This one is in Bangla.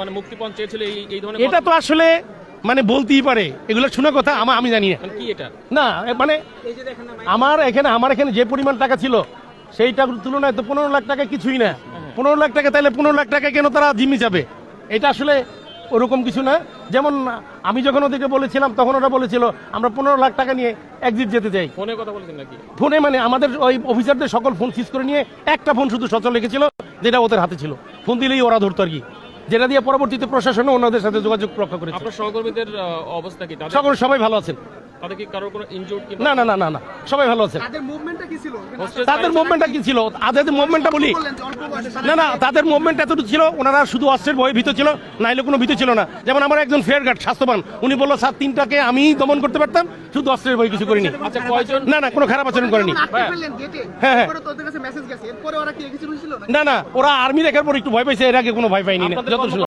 মানে মুক্তিপণ চেয়েছিল এই এই ধরনের এটা তো আসলে মানে বলতেই পারে। এগুলো শোনা কথা আমার আমি জানি না। মানে কি এটা? না মানে আমার এখানে আমার এখানে যে পরিমাণ টাকা ছিল সেইটার তুলনায় তো পনেরো লাখ টাকা কিছুই না। পনেরো লাখ টাকা তাহলে পনেরো লাখ টাকা কেন তারা জিম্মি যাবে এটা আসলে ওরকম কিছু না। যেমন আমি যখন ওদেরকে বলেছিলাম তখন ওরা বলেছিল আমরা পনেরো লাখ টাকা নিয়ে একজিট যেতে চাই। ফোনে কথা বলেছেন নাকি? ফোনে মানে আমাদের ওই অফিসারদের সকল ফোন সিজ করে নিয়ে একটা ফোন শুধু সচল রেখেছিল যেটা ওদের হাতে ছিল। ফোন দিলেই ওরা ধরতো আর কি। যেটা দিয়ে পরবর্তীতে প্রশাসনও ওনাদের সাথে যোগাযোগ রক্ষা করেছে। আপনার সহকর্মীদের অবস্থা কি? সকল সবাই ভালো আছেন তাদের কি কারোর কোনো ইনজুর্ড কি না না না না না সবাই ভালো আছেন তাদের মুভমেন্টটা কি ছিল? তাদের মুভমেন্টটা কি ছিল? তাদের মুভমেন্টটা বলি। বললেন যে অল্প বয়সে না না তাদের মুভমেন্ট এতটুকু ছিল ওনারা শুধু অস্ত্রের ভয়ে ভীত ছিল নাইলে কোনো ভীত ছিল না। যেমন আমার একজন ফেয়ার গার্ড স্বাস্থ্যবান উনি বলল স্যার তিনটাকে আমি দমন করতে পারতাম শুধু অস্ত্রের ভয় কিছু করিনি। আচ্ছা কয়জন? না না কোনো খারাপ আচরণ করেনি। গেটে হ্যাঁ, হ্যাঁ। না না ওরা আর্মি দেখার পর একটু ভয় পাইছে এর আগে কোনো ভয় পাইনি যত।